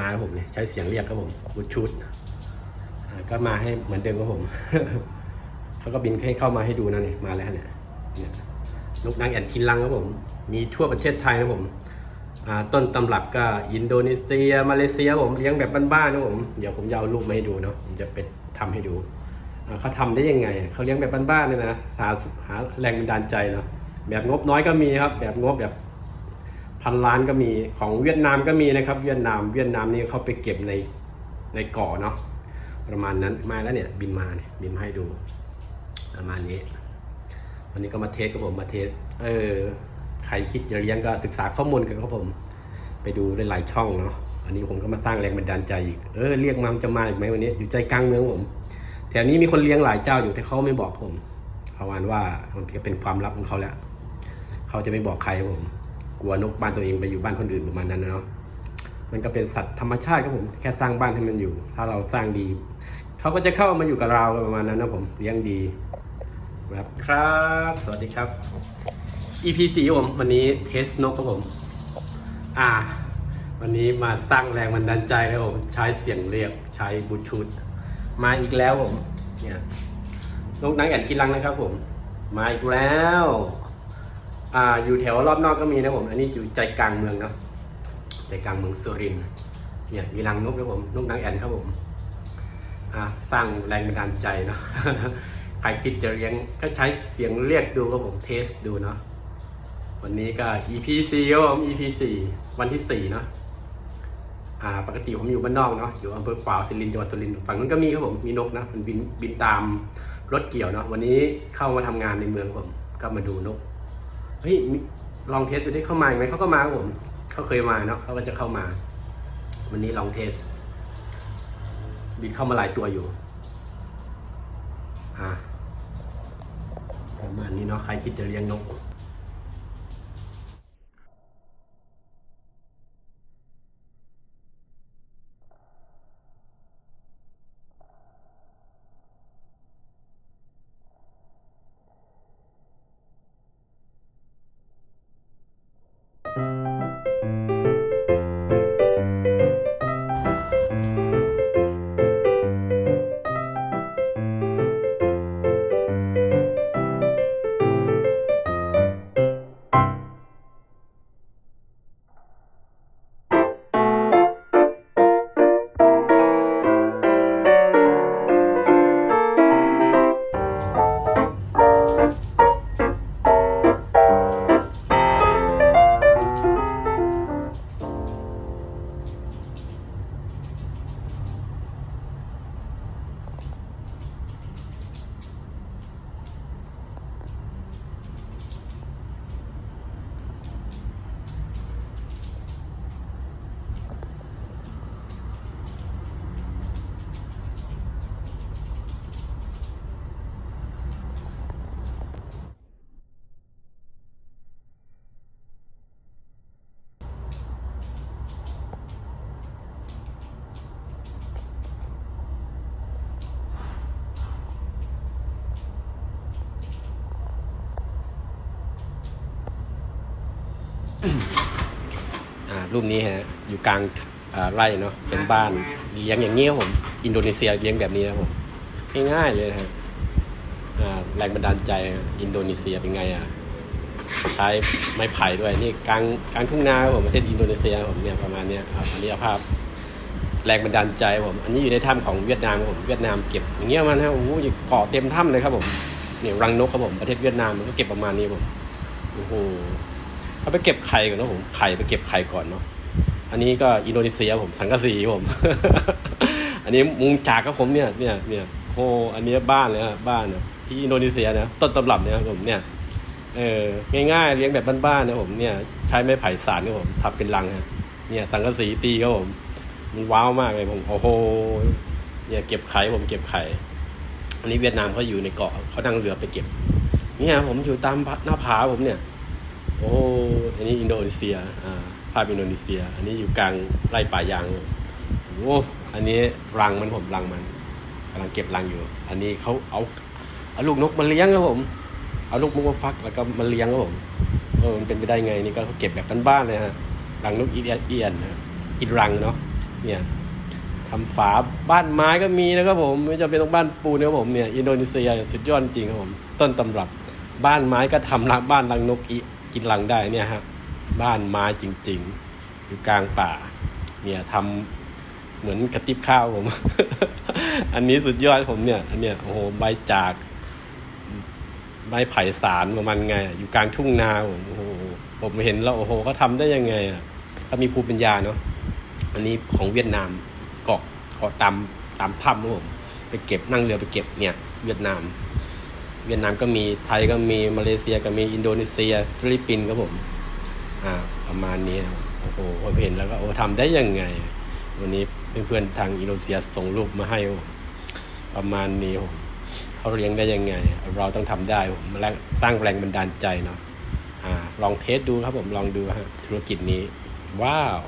มาครับผมเนี่ยใช้เสียงเรียกครับผมบูชูดก็มาให้เหมือนเดิมครับผมเขาก็บินให้เข้ามาให้ดูนะเนี่ยมาแล้วเนี่ยเนี่ยนกนางแอ่นกินรังครับผม มีทั่วประเทศไทยครับผมต้นตำรับก็อินโดนีเซีย มาเลเซียผมเลี้ยงแบบบ้านๆครับผมเดี๋ยวผมจะเอารูปมาให้ดูเนาะผมจะไปทำให้ดูเขาทำได้ยังไงเขาเลี้ยงแบบบ้านๆเนี่ยนะหาหาแรงบันดาลใจเนาะแบบงบน้อยก็มีครับ แบบงบแบบ พันล้านก็มีของเวียดนามก็มีนะครับ เวียดนามเวียดนามนี่เขาไปเก็บในในเกาะเนาะประมาณนั้นมาแล้วเนี่ยบินมาเนี่ยบินมาให้ดูประมาณนี้ วันนี้ก็มาเทสกับผมมาเทสเออใครคิดจะเลี้ยงก็ศึกษาข้อมูลกันครับผม ไปดูหลายๆช่องเนาะอันนี้ผมก็มาสร้างแรงบันดาลใจอีกเออเรียกมามันจะมาอีกไหมวันนี้อยู่ใจกลางเมืองผมแถวนี้มีคนเลี้ยงหลายเจ้าอยู่แต่เขาไม่บอกผมเขาวานว่ามันก็เป็นความลับของเขาแล้ว เขาจะไม่บอกใครผม ลัวนกบ้านตัวเองไปอยู่บ้านคนอื่นประมาณนั้นนะเนาะมันก็เป็นสัตว์ธรรมชาติครับผมแค่สร้างบ้านให้มันอยู่ ถ้าเราสร้างดีเขาก็จะเข้ามาอยู่กับเราประมาณนั้นนะผมเลี้ยงดีครับครับ สวัสดีครับ EP 4ผมวันนี้เทสนกครับผม อ่า วันนี้มาสร้างแรงบันดาลใจครับผมใช้เสียงเรียกใช้บูทูธมาอีกแล้วผมเนี่ยนกนางแอ่นกินรังนะครับผม มาอีกแล้ว อ่าอยู่แถวรอบนอกก็มีนะผม อันนี้อยู่ใจกลางเมืองเนาะใจกลางเมืองสุรินทร์เนี่ยมีรังนกนะผมนกนางแอ่นครับผมอ่าสร้างแรงบันดาลใจเนาะใครคิดจะเลี้ยงก็ใช้เสียงเรียกดูครับผมเทสดูเนาะวันนี้ก็ EP 4ครับผม EP 4วันที่4เนาะอ่าปกติผมอยู่บ้านนอกเนาะอยู่อำเภอขวาวสิรินทร์จังหวัดสุรินทร์ฝั่งนั้นก็มีครับผมมีนกนะมันบินบินตามรถเกี่ยวเนาะวันนี้เข้ามาทำงานในเมืองผมก็มาดูนก ฮ้ยลองเทสดูที่เข้ามาไหมเขาก็มาครับผมเขาเคยมาเนาะเขาก็จะเข้ามา วันนี้ลองเทสบิดเข้ามาหลายตัวอยู่อ่าประมาณนี้เนาะใครคิดจะเลี้ยงนก อ่ารูปนี้ฮะ อยู่กลางไร่เนาะเป็นบ้านเลี้ยงอย่างนี้ครับผม อินโดนีเซียเลี้ยงแบบนี้นะครับผมง่ายๆเลยนะฮะแรงบันดาลใจอินโดนีเซียเป็นไงอะใช้ไม้ไผ่ด้วยนี่กลางกลางทุ่งนาผมประเทศอินโดนีเซียผมเนี่ยประมาณเนี้ยครับอันนี้ภาพแรงบันดาลใจผม อันนี้อยู่ในถ้ำของเวียดนามครับผมเวียดนามเก็บอย่างเงี้ยมันฮะโอ้โหอยู่เกาะเต็มถ้ำเลยครับผมเนี่ยรังนกครับผมประเทศเวียดนามมันก็เก็บประมาณนี้ครับผมโอ้โห เอาไปเก็บไข่ก่อนเนะผมไข่ไปเก็บไข่ก่อนเนาะอันนี้ก็อินโดนีเซียผมสังกะสีผม อันนี้มุงจากครับผมเนี่ยเนี่ยเนี่ยโอ้อันนี้บ้านเลยฮะบ้านนะที่อินโดนีเซียนะต้นตำรับเนี่ยผมเนี่ยเออง่ายๆเลี้ยงแบบบ้านๆนะผมเนี่ยใช้ไม้ไผ่สานครับผมทำเป็นรังฮะเนี่ยสังกะสีตีครับผมมันว้าวมากเลยผมโอ้โหเนี่ยเก็บไข่ผมเก็บไข่อันนี้เวียดนามเขาอยู่ในเกาะเขานั่งเรือไปเก็บ เนี่ยผมอยู่ตามหน้าผาผมเนี่ย โอ้อันนี้อินโดนีเซียอ่าภาพอินโดนีเซีย อันนี้อยู่กลางไร่ป่ายางโอ้อันนี้รังมันผมรังมันกำลังเก็บรังอยู่ อันนี้เขาเอาเอาลูกนกมาเลี้ยงครับผม เอาลูกนกมาฟักแล้วก็มาเลี้ยงครับผมเออมันเป็นไปได้ไงนี่ก็เก็บแบบบ้านๆเลยฮะรังนกอีเอียนนะกินรังเนาะเนี่ยทำฝาบ้านไม้ก็มีนะครับผมไม่จำเป็นต้องบ้านปูนนะครับผมเนี่ยอินโดนีเซียสุดยอดจริงครับผมต้นตำรับบ้านไม้ก็ทำรังบ้านรังนกอี กินรังได้เนี่ยฮะบ้านไม้จริง ๆ อยู่กลางป่า เนี่ยทำเหมือนกระติบข้าวผม อันนี้สุดยอดผมเนี่ย อันเนี้ยโอ้โหใบจากใบไผ่สารประมาณไง อยู่กลางทุ่งนาผมโอ้โหผมเห็นแล้วโอ้โหเขาทำได้ยังไงอะเขามีภูมิปัญญาเนาะอันนี้ของเวียดนามเกาะเกาะตามตามถ้ำครับผมไปเก็บนั่งเรือไปเก็บเนี่ย เวียดนาม เวียดนามก็มีไทยก็มีมาเลเซียก็มีอินโดนีเซียฟิลิปปินส์ครับผม อ่า ประมาณนี้นะโอ้โหเห็นแล้วก็โอ้ทำได้ยังไง วันนี้เพื่อนๆทางอินโดนีเซียส่งรูปมาให้ประมาณนี้ผมเขาเลี้ยงได้ยังไง เราต้องทำได้ผมแรงสร้างแรงบันดาลใจเนาะอ่าลองเทสดูครับผมลองดูฮะธุรกิจนี้ ว้าว